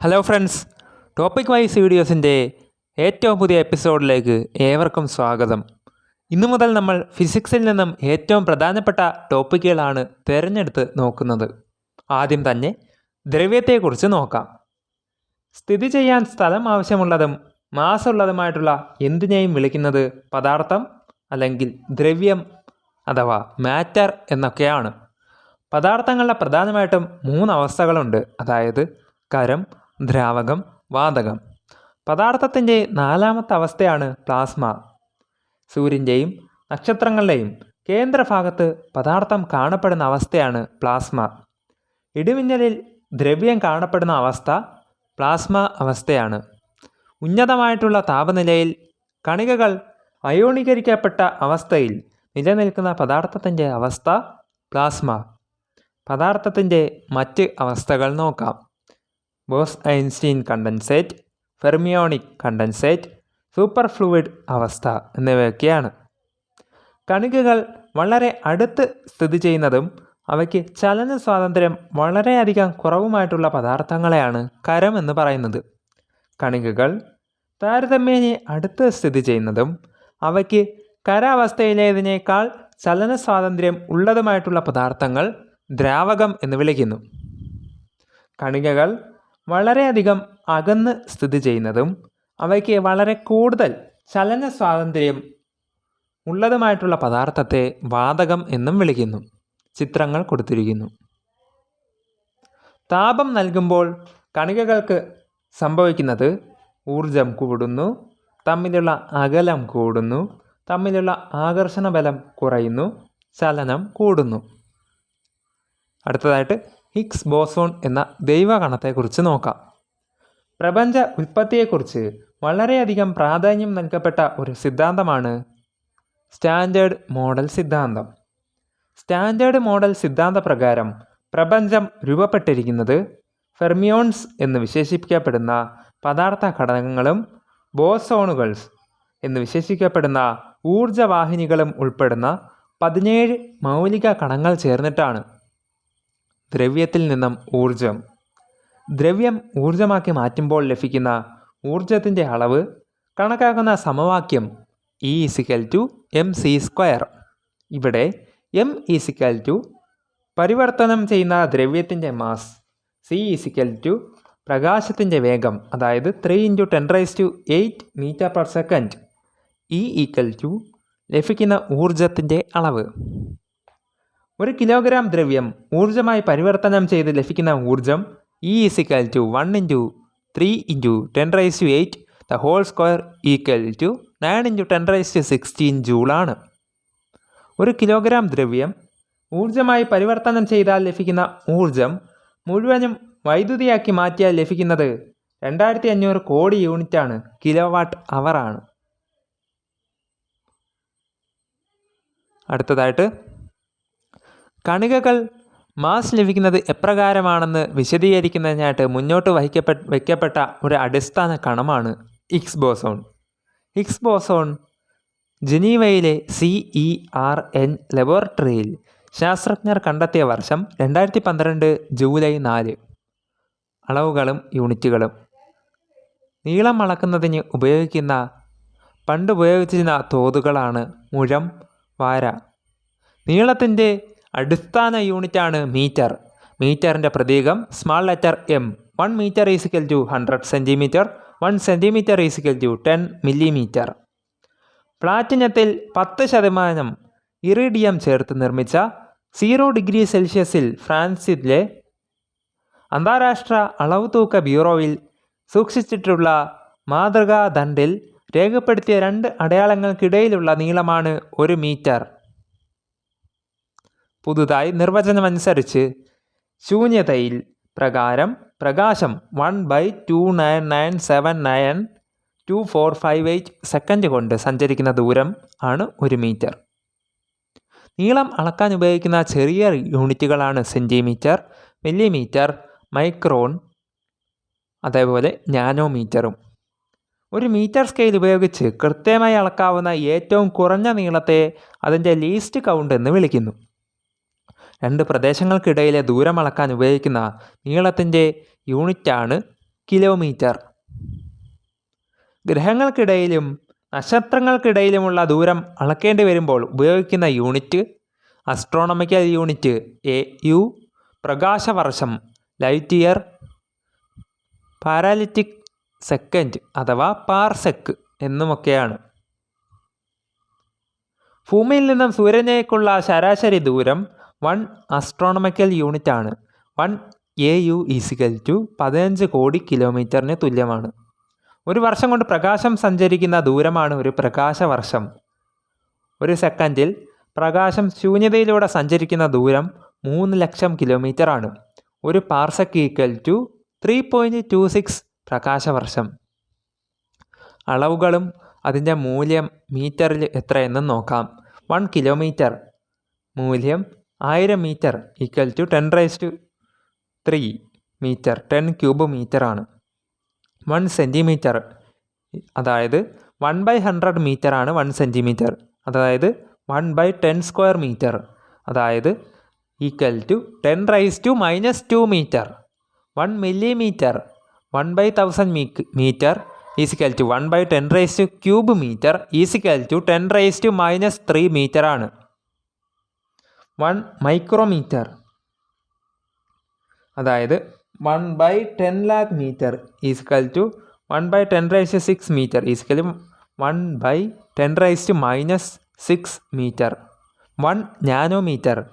Hello friends topic wise വീഡിയോസിന്റെ ഏറ്റവും പുതിയ എപ്പിസോഡിലേക്ക് ഏവർക്കും സ്വാഗതം. ഇന്നു മുതൽ നമ്മൾ ഫിസിക്സിൽ നിന്നും ഏറ്റവും പ്രധാനപ്പെട്ട ടോപ്പിക്കുകളാണ് തിരഞ്ഞെടുത്ത് നോക്കുന്നത്. ആദ്യം തന്നെ ദ്രവ്യത്തെക്കുറിച്ച് നോക്കാം. സ്ഥിതി ചെയ്യാൻ സ്ഥലം ആവശ്യമുള്ളതും മാസമുള്ളതുമായിട്ടുള്ള എന്തിനേയും വിളിക്കുന്നത് പദാർത്ഥം അല്ലെങ്കിൽ ദ്രവ്യം അഥവാ മാറ്റർ എന്നൊക്കെയാണ്. പദാർത്ഥങ്ങളുടെ പ്രധാനമായിട്ടും മൂന്ന് അവസ്ഥകളുണ്ട്. അതായത് കരം ദ്രാവകം വാതകം. പദാർത്ഥത്തിന്റെ നാലാമത്തെ അവസ്ഥയാണ് പ്ലാസ്മ. സൂര്യന്റെയും നക്ഷത്രങ്ങളുടെയും കേന്ദ്രഭാഗത്ത് പദാർത്ഥം കാണപ്പെടുന്ന അവസ്ഥയാണ് പ്ലാസ്മ. ഇടിമിന്നലിൽ ദ്രവ്യം കാണപ്പെടുന്ന അവസ്ഥ പ്ലാസ്മ അവസ്ഥയാണ്. ഉന്നതമായിട്ടുള്ള താപനിലയിൽ കണികകൾ അയോണീകരിക്കപ്പെട്ട അവസ്ഥയിൽ നിലനിൽക്കുന്ന പദാർത്ഥത്തിന്റെ അവസ്ഥ പ്ലാസ്മ. പദാർത്ഥത്തിന്റെ മറ്റ് അവസ്ഥകൾ നോക്കാം. Bose Einstein condensate fermionic condensate super fluid അവസ്ഥ എന്നിവയൊക്കെയാണ്. കണികകൾ വളരെ അടുത്ത് സ്ഥിതി ചെയ്യുന്നതും അവയ്ക്ക് ചലന സ്വാതന്ത്ര്യം വളരെയധികം കുറവുമായിട്ടുള്ള പദാർത്ഥങ്ങളെയാണ് കരം എന്ന് പറയുന്നത്. കണികകൾ താരതമ്യേന അടുത്ത് സ്ഥിതി ചെയ്യുന്നതും അവയ്ക്ക് കരാവസ്ഥയിലേതിനേക്കാൾ ചലന സ്വാതന്ത്ര്യം ഉള്ളതുമായിട്ടുള്ള പദാർത്ഥങ്ങൾ ദ്രാവകം എന്ന് വിളിക്കുന്നു. കണികകൾ വളരെയധികം അകന്ന് സ്ഥിതി ചെയ്യുന്നതും അവയ്ക്ക് വളരെ കൂടുതൽ ചലന സ്വാതന്ത്ര്യം ഉള്ളതുമായിട്ടുള്ള പദാർത്ഥത്തെ വാതകം എന്നും വിളിക്കുന്നു. ചിത്രങ്ങൾ കൊടുത്തിരിക്കുന്നു. താപം നൽകുമ്പോൾ കണികകൾക്ക് സംഭവിക്കുന്നത് ഊർജം കൂടുന്നു തമ്മിലുള്ള അകലം കൂടുന്നു തമ്മിലുള്ള ആകർഷണ ബലം കുറയുന്നു ചലനം കൂടുന്നു. അടുത്തതായിട്ട് ഹിഗ്സ് ബോസോൺ എന്ന ദൈവകണത്തെക്കുറിച്ച് നോക്കാം. പ്രപഞ്ച ഉൽപ്പത്തിയെക്കുറിച്ച് വളരെയധികം പ്രാധാന്യം നൽകപ്പെട്ട ഒരു സിദ്ധാന്തമാണ് സ്റ്റാൻഡേർഡ് മോഡൽ സിദ്ധാന്തം. സ്റ്റാൻഡേർഡ് മോഡൽ സിദ്ധാന്ത പ്രകാരം പ്രപഞ്ചം രൂപപ്പെട്ടിരിക്കുന്നത് ഫെർമിയോൺസ് എന്ന് വിശേഷിപ്പിക്കപ്പെടുന്ന പദാർത്ഥ ഘടകങ്ങളും ബോസോണുകൾസ് എന്ന് വിശേഷിക്കപ്പെടുന്ന ഊർജവാഹിനികളും ഉൾപ്പെടുന്ന പതിനേഴ് മൗലിക കണങ്ങൾ ചേർന്നിട്ടാണ്. ദ്രവ്യത്തിൽ നിന്നും ഊർജം ദ്രവ്യം ഊർജമാക്കി മാറ്റുമ്പോൾ ലഭിക്കുന്ന ഊർജത്തിന്റെ അളവ് കണക്കാക്കുന്ന സമവാക്യം E is equal to M C square ഇവിടെ എം ഇസിക്കൽ ടു പരിവർത്തനം ചെയ്യുന്ന ദ്രവ്യത്തിന്റെ mass C is equal to പ്രകാശത്തിന്റെ വേഗം അതായത് three into ten raise to eight metre per second E equal to ലഭിക്കുന്ന ഊർജത്തിന്റെ അളവ്. ഒരു കിലോഗ്രാം ദ്രവ്യം ഊർജമായി പരിവർത്തനം ചെയ്ത് ലഭിക്കുന്ന ഊർജം E is equal to one into three into ten raise to eight the whole square equal to nine into ten raise to sixteen ജൂളാണ് ഒരു കിലോഗ്രാം ദ്രവ്യം ഊർജമായി പരിവർത്തനം ചെയ്താൽ ലഭിക്കുന്ന ഊർജം മുഴുവനും വൈദ്യുതിയാക്കി മാറ്റിയാൽ ലഭിക്കുന്നത് രണ്ടായിരത്തി അഞ്ഞൂറ് കോടി യൂണിറ്റാണ് കിലോ വാട്ട് അവറാണ് അടുത്തതായിട്ട് കണികകൾ മാസ് ലഭിക്കുന്നത് എപ്രകാരമാണെന്ന് വിശദീകരിക്കുന്നതിനായിട്ട് മുന്നോട്ട് വഹിക്കപ്പെ വയ്ക്കപ്പെട്ട ഒരു അടിസ്ഥാന കണമാണ് ഹിഗ്സ് ബോസോൺ ഹിഗ്സ് ബോസോൺ ജനീവയിലെ സി ഇ ആർ എൻ ലബോറട്ടറിയിൽ ശാസ്ത്രജ്ഞർ കണ്ടെത്തിയ വർഷം രണ്ടായിരത്തി പന്ത്രണ്ട് ജൂലൈ നാല്. അളവുകളും യൂണിറ്റുകളും. നീളം അളക്കുന്നതിന് ഉപയോഗിക്കുന്ന പണ്ട് ഉപയോഗിച്ചിരുന്ന തോതുകളാണ് മുഴം വാര. നീളത്തിന്റെ അടിസ്ഥാന യൂണിറ്റാണ് മീറ്റർ. മീറ്ററിന്റെ പ്രതീകം small letter M one metre is equal to hundred centimetre one centimetre is equal to ten millimetre. പ്ലാറ്റിനത്തിൽ പത്ത് ശതമാനം ഇറിഡിയം ചേർത്ത് നിർമ്മിച്ച സീറോ ഡിഗ്രി സെൽഷ്യസിൽ ഫ്രാൻസിലെ അന്താരാഷ്ട്ര അളവ് തൂക്ക ബ്യൂറോയിൽ സൂക്ഷിച്ചിട്ടുള്ള മാതൃകാ ദണ്ടിൽ രേഖപ്പെടുത്തിയ രണ്ട് അടയാളങ്ങൾക്കിടയിലുള്ള നീളമാണ് ഒരു മീറ്റർ. പുതുതായി നിർവചനമനുസരിച്ച് ശൂന്യതയിൽ പ്രകാരം പ്രകാശം one by two nine nine seven nine two four five eight second കൊണ്ട് സഞ്ചരിക്കുന്ന ദൂരം ആണ് ഒരു മീറ്റർ. നീളം അളക്കാൻ ഉപയോഗിക്കുന്ന ചെറിയ യൂണിറ്റുകളാണ് സെന്റിമീറ്റർ മില്ലിമീറ്റർ മൈക്രോൺ അതേപോലെ നാനോമീറ്ററും. ഒരു മീറ്റർ സ്കെയിൽ ഉപയോഗിച്ച് കൃത്യമായി അളക്കാവുന്ന ഏറ്റവും കുറഞ്ഞ നീളത്തെ അതിന്റെ ലീസ്റ്റ് കൗണ്ട് എന്ന് വിളിക്കുന്നു. രണ്ട് പ്രദേശങ്ങൾക്കിടയിലെ ദൂരം അളക്കാൻ ഉപയോഗിക്കുന്ന നീളത്തിന്റെ യൂണിറ്റാണ് കിലോമീറ്റർ. ഗ്രഹങ്ങൾക്കിടയിലും നക്ഷത്രങ്ങൾക്കിടയിലുമുള്ള ദൂരം അളക്കേണ്ടി വരുമ്പോൾ ഉപയോഗിക്കുന്ന unit astronomical unit A U പ്രകാശവർഷം light year parallactic second അഥവാ പാർസെക്ക് എന്നുമൊക്കെയാണ്. ഭൂമിയിൽ നിന്നും സൂര്യനേക്കുള്ള ശരാശരി ദൂരം വൺ അസ്ട്രോണമിക്കൽ യൂണിറ്റ് ആണ്. One A U is equal to പതിനഞ്ച് കോടി കിലോമീറ്ററിന് തുല്യമാണ്. ഒരു വർഷം കൊണ്ട് പ്രകാശം സഞ്ചരിക്കുന്ന ദൂരമാണ് ഒരു പ്രകാശവർഷം ഒരു സെക്കൻഡിൽ പ്രകാശം ശൂന്യതയിലൂടെ സഞ്ചരിക്കുന്ന ദൂരം മൂന്ന് ലക്ഷം കിലോമീറ്റർ ആണ്. ഒരു parsec equal to three point two six പ്രകാശവർഷം അളവുകളും അതിന്റെ മൂല്യം മീറ്ററിൽ എത്രയെന്നും നോക്കാം. വൺ കിലോമീറ്റർ മൂല്യം ആയിരം metre equal to ten raise to three metre ten cube metre ആണ്. വൺ സെന്റിമീറ്റർ അതായത് വൺ ബൈ ഹൺഡ്രഡ് മീറ്റർ ആണ് വൺ സെന്റിമീറ്റർ അതായത് one by ten square metre അതായത് equal to ten raise to minus two metre one millimetre one by thousand me metre is equal to one by ten raise to cube metre is equal to ten raise to minus three metre ആണ്. One micrometre. അതായത് one by ten lakh metre is equal to one by ten raise to six metre is equal one by ten raise to minus six metre. One nanometre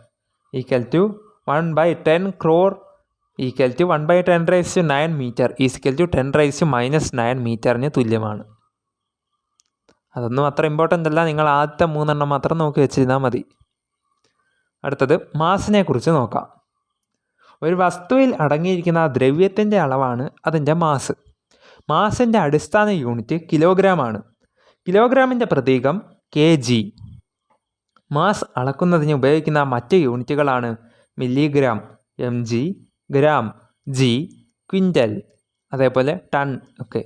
equal to one by ten crore equal to one by ten raise to nine metre equal to ten raise to minus nine മീറ്ററിന് തുല്യമാണ്. അതൊന്നും അത്ര important അല്ല. നിങ്ങൾ ആദ്യത്തെ മൂന്നെണ്ണം മാത്രം നോക്കി വെച്ചിരുന്നാൽ മതി. അടുത്തത് മാസിനെ കുറിച്ച് നോക്കാം. ഒരു വസ്തുവിൽ അടങ്ങിയിരിക്കുന്ന ദ്രവ്യത്തിന്റെ അളവാണ് അതിന്റെ മാസ്. മാസിന്റെ അടിസ്ഥാന യൂണിറ്റ് കിലോഗ്രാം ആണ് കിലോഗ്രാമിന്റെ പ്രതീകം കെ ജി. മാസ് അളക്കുന്നതിന് ഉപയോഗിക്കുന്ന മറ്റ് യൂണിറ്റുകളാണ് milligram M G gram G quintal അതേപോലെ ടൺ ഒക്കെ.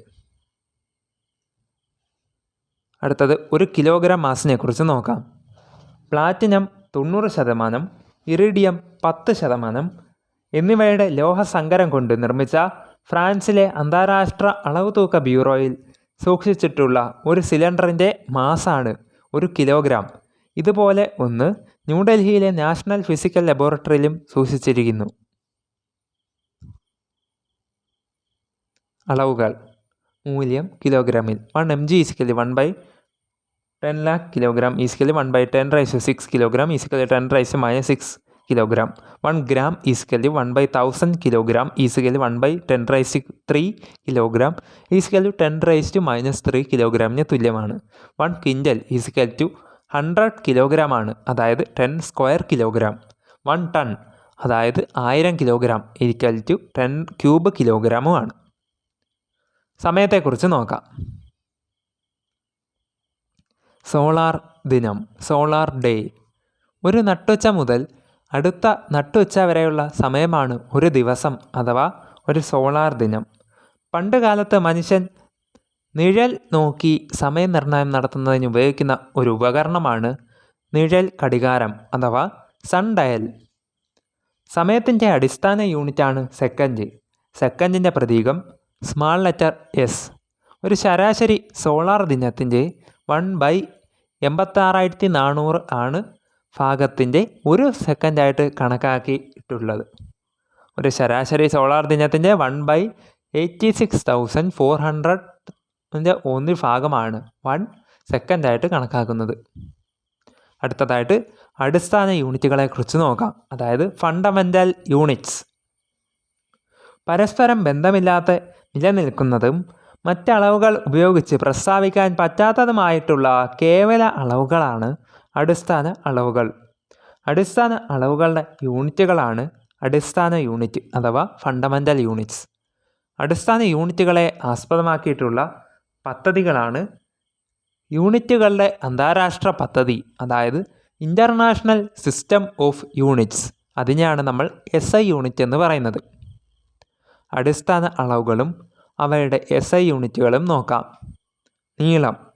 അടുത്തത് ഒരു കിലോഗ്രാം മാസിനെ കുറിച്ച് നോക്കാം. പ്ലാറ്റിനം തൊണ്ണൂറ് ശതമാനം ഇറിഡിയം പത്ത് ശതമാനം എന്നിവയുടെ ലോഹസങ്കരം കൊണ്ട് നിർമ്മിച്ച ഫ്രാൻസിലെ അന്താരാഷ്ട്ര അളവ് തൂക്ക ബ്യൂറോയിൽ സൂക്ഷിച്ചിട്ടുള്ള ഒരു സിലിണ്ടറിന്റെ മാസാണ് ഒരു കിലോഗ്രാം. ഇതുപോലെ ഒന്ന് ന്യൂഡൽഹിയിലെ നാഷണൽ ഫിസിക്കൽ ലബോറട്ടറിയിലും സൂക്ഷിച്ചിരിക്കുന്നു. അളവുകൾ. മൂല്യം കിലോഗ്രാമിൽ. One M G is equally one by ten lakh kilogram is equally one by ten raise six kilogram is equally ten raise minus six kilogram one gram is equally one by thousand kilogram is equally one by ten raise three kilogram is equally ten raise to minus three കിലോഗ്രാമിന് തുല്യമാണ്. One quintal is equal to hundred kilogram ആണ് അതായത് ten square kilogram one tonne അതായത് ആയിരം kilogram equal to ten cube കിലോഗ്രാമുമാണ് സമയത്തെക്കുറിച്ച് നോക്കാം. Solar ദിനം solar day. ഒരു നട്ടുച്ച മുതൽ അടുത്ത നട്ടുച്ച വരെയുള്ള സമയമാണ് ഒരു ദിവസം അഥവാ ഒരു സോളാർ ദിനം. പണ്ട് കാലത്ത് മനുഷ്യൻ നിഴൽ നോക്കി സമയനിർണയം നടത്തുന്നതിന് ഉപയോഗിക്കുന്ന ഒരു ഉപകരണമാണ് നിഴൽ കടികാരം അഥവാ സൺ ഡയൽ. സമയത്തിന്റെ അടിസ്ഥാന യൂണിറ്റാണ് സെക്കൻഡ്. സെക്കൻഡിന്റെ പ്രതീകം സ്മാൾ ലെറ്റർ എസ്. ഒരു ശരാശരി സോളാർ ദിനത്തിന്റെ വൺ ബൈ എൺപത്താറായിരത്തി നാനൂറ് ആണ് ഭാഗത്തിന്റെ ഒരു സെക്കൻഡായിട്ട് കണക്കാക്കിയിട്ടുള്ളത്. ഒരു ശരാശരി സോളാർ ദിനത്തിന്റെ one by eighty six thousand four ഹൺഡ്രഡിന്റെ ഒന്ന് ഭാഗമാണ് വൺ സെക്കൻഡായിട്ട് കണക്കാക്കുന്നത്. അടുത്തതായിട്ട് അടിസ്ഥാന യൂണിറ്റുകളെ കുറിച്ച് നോക്കാം. അതായത് ഫണ്ടമെന്റൽ യൂണിറ്റ്സ്. പരസ്പരം ബന്ധമില്ലാത്ത നിലനിൽക്കുന്നതും മറ്റളവുകൾ ഉപയോഗിച്ച് പ്രസ്താവിക്കാൻ പറ്റാത്തതുമായിട്ടുള്ള കേവല അളവുകളാണ് അടിസ്ഥാന അളവുകൾ. അടിസ്ഥാന അളവുകളുടെ യൂണിറ്റുകളാണ് അടിസ്ഥാന യൂണിറ്റ് അഥവാ ഫണ്ടമെന്റൽ യൂണിറ്റ്സ്. അടിസ്ഥാന യൂണിറ്റുകളെ ആസ്പദമാക്കിയിട്ടുള്ള പദ്ധതികളാണ് യൂണിറ്റുകളുടെ അന്താരാഷ്ട്ര പദ്ധതി അതായത് ഇന്റർനാഷണൽ സിസ്റ്റം ഓഫ് യൂണിറ്റ്സ്. അതിനെയാണ് നമ്മൾ എസ് ഐ യൂണിറ്റ് എന്ന് പറയുന്നത്. അടിസ്ഥാന അളവുകളും അവയുടെ എസ് ഐ യൂണിറ്റുകളും നോക്കാം. നീളം.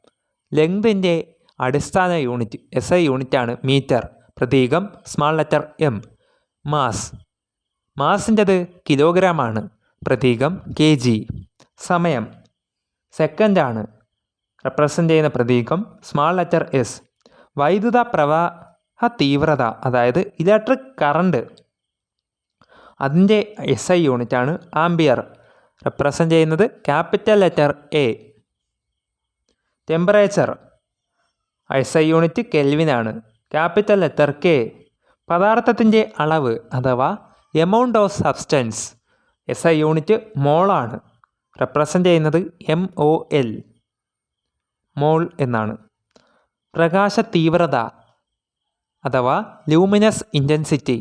ലെങ്തിന്റെ അടിസ്ഥാന യൂണിറ്റ് എസ് ഐ യൂണിറ്റാണ് മീറ്റർ പ്രതീകം സ്മാൾ ലെറ്റർ എം മാസ്. മാസിന്റെത് കിലോഗ്രാം ആണ് പ്രതീകം കെ ജി. സമയം. സെക്കൻഡാണ്. റെപ്രസെന്റ് ചെയ്യുന്ന പ്രതീകം സ്മാൾ ലെറ്റർ എസ് വൈദ്യുത പ്രവാഹ തീവ്രത അതായത് ഇലക്ട്രിക് കറണ്ട്. അതിന്റെ എസ് ഐ യൂണിറ്റാണ് ആംബിയർ റെപ്രസെന്റ് ചെയ്യുന്നത് ക്യാപിറ്റൽ ലെറ്റർ എ ടെമ്പറേച്ചർ ഐസ യൂണിറ്റ് കെൽവിനാണ് ക്യാപിറ്റൽ ലെറ്റർ കെ പദാർത്ഥത്തിന്റെ അളവ് അഥവാ amount of substance S I unit മോളാണ് റെപ്രസെന്റ് ചെയ്യുന്നത് എം ഒ എൽ മോൾ എന്നാണ്. പ്രകാശ തീവ്രത അഥവാ luminous intensity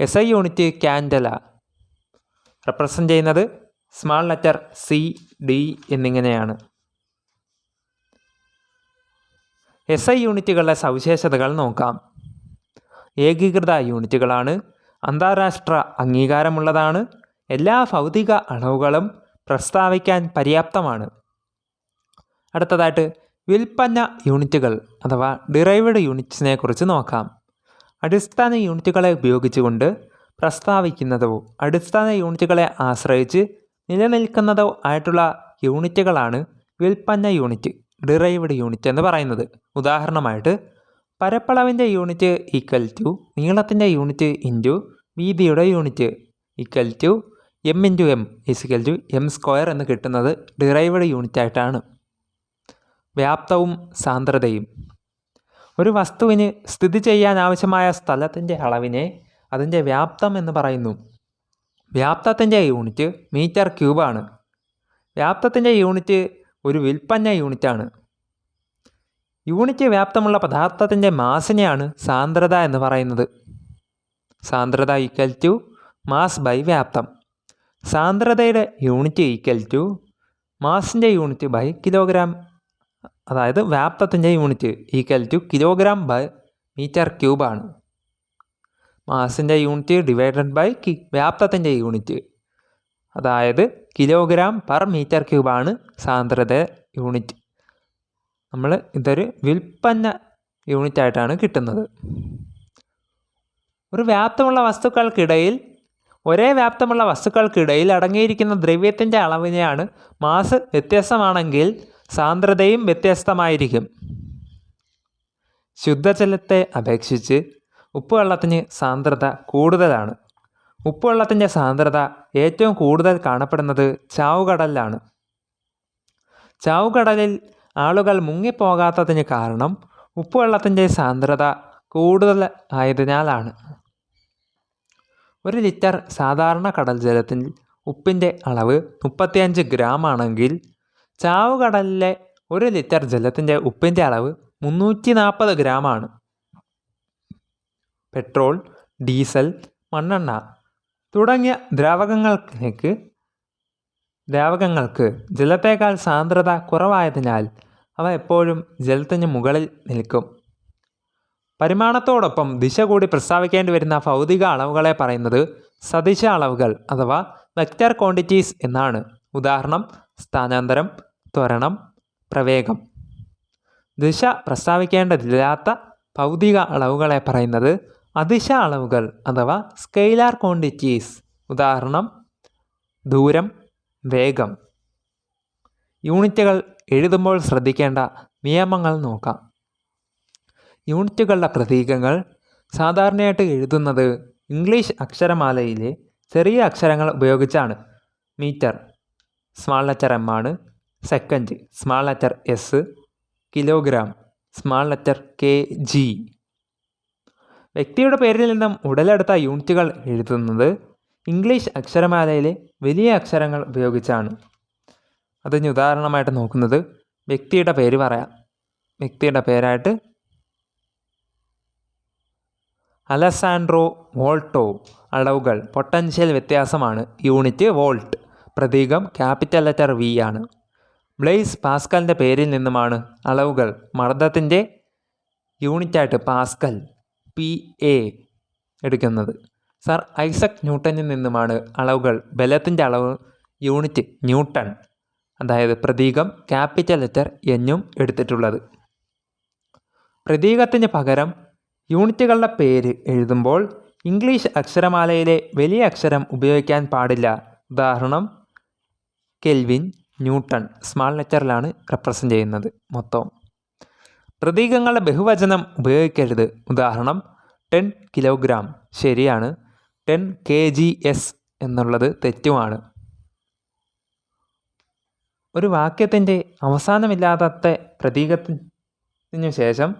S I unit candela represent ചെയ്യുന്നത് സ്മാൾ ലെറ്റർ സി ഡി എന്നിങ്ങനെയാണ്. എസ് ഐ യൂണിറ്റുകളുടെ സവിശേഷതകൾ നോക്കാം. ഏകീകൃത യൂണിറ്റുകളാണ്. അന്താരാഷ്ട്ര അംഗീകാരമുള്ളതാണ്. എല്ലാ ഭൗതിക അളവുകളും പ്രസ്താവിക്കാൻ പര്യാപ്തമാണ്. അടുത്തതായിട്ട് വിൽപ്പന യൂണിറ്റുകൾ അഥവാ ഡിറൈവ്ഡ് യൂണിറ്റ്സിനെ കുറിച്ച് നോക്കാം. അടിസ്ഥാന യൂണിറ്റുകളെ ഉപയോഗിച്ചുകൊണ്ട് പ്രസ്താവിക്കുന്നതോ അടിസ്ഥാന യൂണിറ്റുകളെ ആശ്രയിച്ച് നിലനിൽക്കുന്നതോ ആയിട്ടുള്ള യൂണിറ്റുകളാണ് വിൽപ്പന്ന യൂണിറ്റ് ഡിറൈവ്ഡ് യൂണിറ്റ് എന്ന് പറയുന്നത്. ഉദാഹരണമായിട്ട് പരപ്പളവിന്റെ യൂണിറ്റ് ഈക്വൽ ടു നീളത്തിന്റെ യൂണിറ്റ് ഇന്റു വീതിയുടെ unit equal to M into M is equal to M square എന്ന് കിട്ടുന്നത് ഡിറൈവ്ഡ് യൂണിറ്റ് ആയിട്ടാണ്. വ്യാപ്തവും സാന്ദ്രതയും. ഒരു വസ്തുവിന് സ്ഥിതി ചെയ്യാൻ ആവശ്യമായ സ്ഥലത്തിന്റെ അളവിനെ അതിന്റെ വ്യാപ്തം എന്ന് പറയുന്നു. വ്യാപ്തത്തിന്റെ യൂണിറ്റ് മീറ്റർ ക്യൂബാണ് വ്യാപ്തത്തിന്റെ യൂണിറ്റ് ഒരു വിൽപ്പന യൂണിറ്റാണ് യൂണിറ്റ് വ്യാപ്തമുള്ള പദാർത്ഥത്തിന്റെ മാസിനെയാണ് സാന്ദ്രത എന്ന് പറയുന്നത്. സാന്ദ്രത ഈക്വൽ ടു മാസ് ബൈ വ്യാപ്തം. സാന്ദ്രതയുടെ യൂണിറ്റ് ഈക്വൽ ടു മാസിന്റെ യൂണിറ്റ് ബൈ കിലോഗ്രാം അതായത് വ്യാപ്തത്തിന്റെ unit equal to kilogram by metre ക്യൂബാണ് മാസിന്റെ യൂണിറ്റ് ഡിവൈഡഡ് ബൈ കി വ്യാപ്തത്തിന്റെ യൂണിറ്റ്. അതായത് കിലോഗ്രാം പെർ മീറ്റർ ക്യൂബാണ് സാന്ദ്രത യൂണിറ്റ്. നമ്മൾ ഇതൊരു വിൽപ്പന യൂണിറ്റ് ആയിട്ടാണ് കിട്ടുന്നത്. ഒരു വ്യാപ്തമുള്ള വസ്തുക്കൾക്കിടയിൽ ഒരേ വ്യാപ്തമുള്ള വസ്തുക്കൾക്കിടയിൽ അടങ്ങിയിരിക്കുന്ന ദ്രവ്യത്തിന്റെ അളവിനെയാണ് മാസ് വ്യത്യസ്തമാണെങ്കിൽ സാന്ദ്രതയും വ്യത്യസ്തമായിരിക്കും. ശുദ്ധജലത്തെ അപേക്ഷിച്ച് ഉപ്പുവെള്ളത്തിന് സാന്ദ്രത കൂടുതലാണ്. ഉപ്പുവെള്ളത്തിന്റെ സാന്ദ്രത ഏറ്റവും കൂടുതൽ കാണപ്പെടുന്നത് ചാവുകടലിലാണ്. ചാവുകടലിൽ ആളുകൾ മുങ്ങിപ്പോകാത്തതിന് കാരണം ഉപ്പുവെള്ളത്തിന്റെ സാന്ദ്രത കൂടുതൽ ആയതിനാലാണ്. ഒരു ലിറ്റർ സാധാരണ കടൽ ജലത്തിൽ ഉപ്പിന്റെ അളവ് മുപ്പത്തിയഞ്ച് ഗ്രാം ആണെങ്കിൽ ചാവുകടലിലെ ഒരു ലിറ്റർ ജലത്തിന്റെ ഉപ്പിന്റെ അളവ് മുന്നൂറ്റി നാൽപ്പത് ഗ്രാമാണ് പെട്രോൾ ഡീസൽ മണ്ണെണ്ണ തുടങ്ങിയ ദ്രാവകങ്ങൾക്ക് ദ്രാവകങ്ങൾക്ക് ജലത്തേക്കാൾ സാന്ദ്രത കുറവായതിനാൽ അവ എപ്പോഴും ജലത്തിന് മുകളിൽ നിൽക്കും. പരിമാണത്തോടൊപ്പം ദിശ കൂടി പ്രസ്താവിക്കേണ്ടി വരുന്ന ഭൗതിക അളവുകളെ പറയുന്നത് സദിശ അളവുകൾ അഥവാ വെക്റ്റർ ക്വാണ്ടിറ്റീസ് എന്നാണ്. ഉദാഹരണം സ്ഥാനാന്തരം ത്വരണം പ്രവേഗം. ദിശ പ്രസ്താവിക്കേണ്ടതില്ലാത്ത ഭൗതിക അളവുകളെ പറയുന്നത് അതിശ അളവുകൾ അഥവാ സ്കെയിലാർ ക്വാണ്ടിറ്റീസ്. ഉദാഹരണം ദൂരം വേഗം. യൂണിറ്റുകൾ എഴുതുമ്പോൾ ശ്രദ്ധിക്കേണ്ട നിയമങ്ങൾ നോക്കാം. യൂണിറ്റുകളുടെ പ്രതീകങ്ങൾ. സാധാരണയായിട്ട് എഴുതുന്നത് ഇംഗ്ലീഷ് അക്ഷരമാലയിലെ ചെറിയ അക്ഷരങ്ങൾ ഉപയോഗിച്ചാണ്. മീറ്റർ സ്മാൾ ലെറ്റർ എം ആണ്. Second small letter S kilogram small letter K G വ്യക്തിയുടെ പേരിൽ നിന്നും ഉടലെടുത്ത യൂണിറ്റുകൾ എഴുതുന്നത് ഇംഗ്ലീഷ് അക്ഷരമാലയിലെ വലിയ അക്ഷരങ്ങൾ ഉപയോഗിച്ചാണ്. അതിന് ഉദാഹരണമായിട്ട് നോക്കുന്നത് വ്യക്തിയുടെ പേര് പറയാം. വ്യക്തിയുടെ പേരായിട്ട് അലസാൻഡ്രോ വോൾട്ടോ അളവുകൾ. പൊട്ടൻഷ്യൽ വ്യത്യാസമാണ്. Unit volt. പ്രതീകം ക്യാപിറ്റൽ ലെറ്റർ വി ആണ്. ബ്ലെയ്സ് പാസ്കലിന്റെ പേരിൽ നിന്നുമാണ് അളവുകൾ. മർദ്ദത്തിന്റെ യൂണിറ്റായിട്ട് പാസ്കൽ. പി എ എടുക്കുന്നത്. സർ ഐസക് ന്യൂട്ടനിൽ നിന്നുമാണ് അളവുകൾ ബലത്തിന്റെ അളവ് യൂണിറ്റ് ന്യൂട്ടൺ അതായത് പ്രതീകം ക്യാപിറ്റൽ ലെറ്റർ എന്നും എടുത്തിട്ടുള്ളത്. പ്രതീകത്തിന് പകരം യൂണിറ്റുകളുടെ പേര് എഴുതുമ്പോൾ ഇംഗ്ലീഷ് അക്ഷരമാലയിലെ വലിയ അക്ഷരം ഉപയോഗിക്കാൻ പാടില്ല. ഉദാഹരണം കെൽവിൻ ന്യൂട്ടൺ സ്മാൾ ലെറ്ററിലാണ് റെപ്രസെന്റ് ചെയ്യുന്നത് മൊത്തം. പ്രതീകങ്ങളുടെ ബഹുവചനം ഉപയോഗിക്കരുത്. ഉദാഹരണം ടെൻ കിലോഗ്രാം. ശരിയാണ്. ടെൻ കെ ജി എസ് എന്നുള്ളത് തെറ്റുമാണ്. ഒരു വാക്യത്തിന്റെ അവസാനമില്ലാത്ത പ്രതീകത്തിനു ശേഷം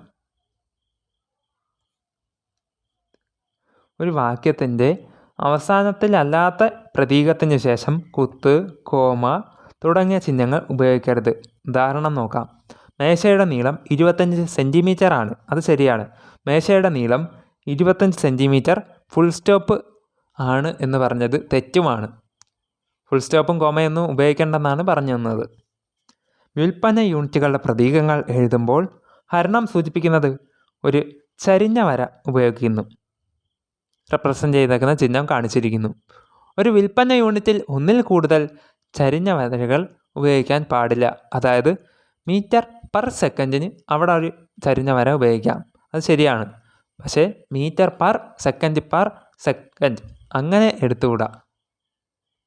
ഒരു വാക്യത്തിന്റെ അവസാനത്തിലല്ലാത്ത പ്രതീകത്തിന് ശേഷം കുത്ത് കോമ തുടങ്ങിയ ചിഹ്നങ്ങൾ ഉപയോഗിക്കരുത്. ഉദാഹരണം നോക്കാം. മേശയുടെ നീളം ഇരുപത്തഞ്ച് സെന്റിമീറ്റർ ആണ്. അത് ശരിയാണ്. മേശയുടെ നീളം ഇരുപത്തഞ്ച് സെന്റിമീറ്റർ ഫുൾ സ്റ്റോപ്പ് ആണ് എന്ന് പറഞ്ഞത് തെറ്റുമാണ്. ഫുൾ സ്റ്റോപ്പും കോമയൊന്നും ഉപയോഗിക്കേണ്ടെന്നാണ് പറഞ്ഞു തന്നത്. വ്യുൽപ്പന്ന യൂണിറ്റുകളുടെ പ്രതീകങ്ങൾ എഴുതുമ്പോൾ ഹരണം സൂചിപ്പിക്കുന്നത് ഒരു ചരിഞ്ഞ വര ഉപയോഗിക്കുന്നു. റെപ്രസെന്റ് ചെയ്തേക്കുന്ന ചിഹ്നം കാണിച്ചിരിക്കുന്നു. ഒരു വിൽപ്പന യൂണിറ്റിൽ ഒന്നിൽ കൂടുതൽ ചരിഞ്ഞ വരകൾ ഉപയോഗിക്കാൻ പാടില്ല. അതായത് മീറ്റർ പെർ സെക്കൻഡിന് അവിടെ ഒരു ചരിഞ്ഞ വര ഉപയോഗിക്കാം. അത് ശരിയാണ്. പക്ഷേ metre per second per second അങ്ങനെ എടുത്തുകൂടാ.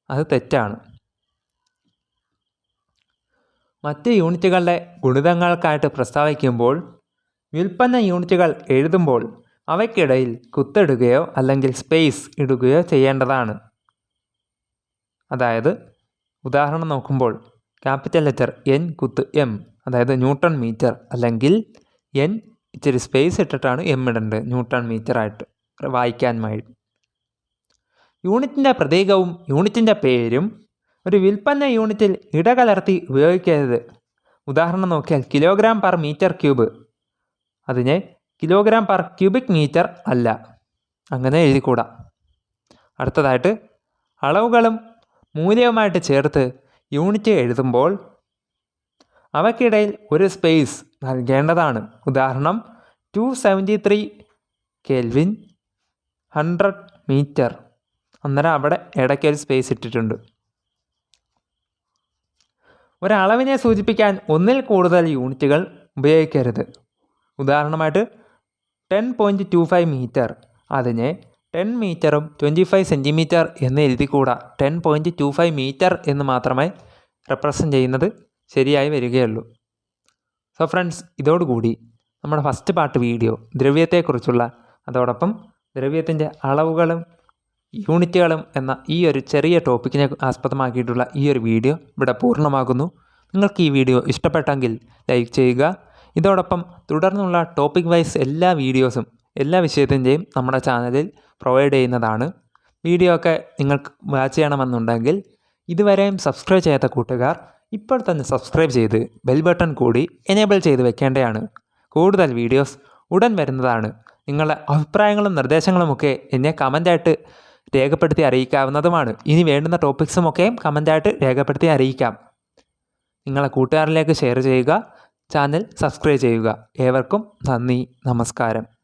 അത് തെറ്റാണ്. മറ്റ് യൂണിറ്റുകളുടെ ഗുണിതങ്ങൾക്കായിട്ട് പ്രസ്താവിക്കുമ്പോൾ വ്യുൽപ്പന്ന യൂണിറ്റുകൾ എഴുതുമ്പോൾ അവയ്ക്കിടയിൽ കുത്തിടുകയോ അല്ലെങ്കിൽ സ്പേസ് ഇടുകയോ ചെയ്യേണ്ടതാണ്. അതായത് ഉദാഹരണം നോക്കുമ്പോൾ ക്യാപിറ്റൽ ലെറ്റർ എൻ കുത്ത് എം അതായത് ന്യൂട്ടൺ മീറ്റർ അല്ലെങ്കിൽ എൻ ഇച്ചിരി സ്പേസ് ഇട്ടിട്ടാണ് എം ഇടേണ്ടത് ന്യൂട്ടൺ മീറ്ററായിട്ട് വേണ്ടി യൂണിറ്റിന്റെ പ്രതീകവും യൂണിറ്റിന്റെ പേരും ഒരു വിൽപ്പന്ന യൂണിറ്റിൽ ഇടകലർത്തി ഉപയോഗിക്കരുത്. ഉദാഹരണം നോക്കിയാൽ കിലോഗ്രാം പെർ മീറ്റർ ക്യൂബ് അതിനെ കിലോഗ്രാം പെർ ക്യൂബിക് മീറ്റർ അല്ല അങ്ങനെ എഴുതിക്കൂടാ. അടുത്തതായിട്ട് അളവുകളും മൂല്യവുമായിട്ട് ചേർത്ത് യൂണിറ്റ് എഴുതുമ്പോൾ അവയ്ക്കിടയിൽ ഒരു സ്പേസ് നൽകേണ്ടതാണ്. ഉദാഹരണം two seventy three kelvin hundred metre അന്നേരം അവിടെ ഇടയ്ക്ക് ഒരു സ്പേസ് ഇട്ടിട്ടുണ്ട്. ഒരളവിനെ സൂചിപ്പിക്കാൻ ഒന്നിൽ കൂടുതൽ യൂണിറ്റുകൾ ഉപയോഗിക്കരുത്. ഉദാഹരണമായിട്ട് ten point two five metre അതിനെ ടെൻ മീറ്ററും ട്വന്റി ഫൈവ് സെന്റിമീറ്റർ എന്ന് എഴുതിക്കൂടാ. Ten point two five metre എന്ന് മാത്രമേ റെപ്രസെന്റ് ചെയ്യുന്നത്. ശരിയായി വരികയുള്ളൂ. സോ ഫ്രണ്ട്സ് ഇതോടുകൂടി നമ്മുടെ ഫസ്റ്റ് പാർട്ട് വീഡിയോ ദ്രവ്യത്തെക്കുറിച്ചുള്ള അതോടൊപ്പം ദ്രവ്യത്തിന്റെ അളവുകളും യൂണിറ്റുകളും എന്ന ഈ ഒരു ചെറിയ ടോപ്പിക്കിനെ ആസ്പദമാക്കിയിട്ടുള്ള ഈ ഒരു വീഡിയോ ഇവിടെ പൂർണമാകുന്നു. നിങ്ങൾക്ക് ഈ വീഡിയോ ഇഷ്ടപ്പെട്ടെങ്കിൽ ലൈക്ക് ചെയ്യുക. ഇതോടൊപ്പം തുടർന്നുള്ള ടോപ്പിക് വൈസ് എല്ലാ വീഡിയോസും എല്ലാ വിഷയത്തിന്റെയും നമ്മുടെ ചാനലിൽ പ്രൊവൈഡ് ചെയ്യുന്നതാണ്. വീഡിയോ ഒക്കെ നിങ്ങൾക്ക് വാച്ച് ചെയ്യണമെന്നുണ്ടെങ്കിൽ ഇതുവരെയും സബ്സ്ക്രൈബ് ചെയ്യാത്ത കൂട്ടുകാർ ഇപ്പോൾ തന്നെ സബ്സ്ക്രൈബ് ചെയ്ത് ബെൽ ബട്ടൺ കൂടി എനേബിൾ ചെയ്ത് വെക്കേണ്ടതാണ്. കൂടുതൽ വീഡിയോസ് ഉടൻ വരുന്നതാണ്. നിങ്ങളുടെ അഭിപ്രായങ്ങളും നിർദ്ദേശങ്ങളുമൊക്കെ എന്നെ കമന്റായിട്ട് രേഖപ്പെടുത്തി അറിയിക്കാവുന്നതുമാണ്. ഇനി വേണ്ടുന്ന ടോപ്പിക്സുമൊക്കെയും കമന്റായിട്ട് രേഖപ്പെടുത്തി അറിയിക്കാം. നിങ്ങളെ കൂട്ടുകാരിലേക്ക് ഷെയർ ചെയ്യുക. ചാനൽ സബ്സ്ക്രൈബ് ചെയ്യുക. ഏവർക്കും നന്ദി. നമസ്കാരം.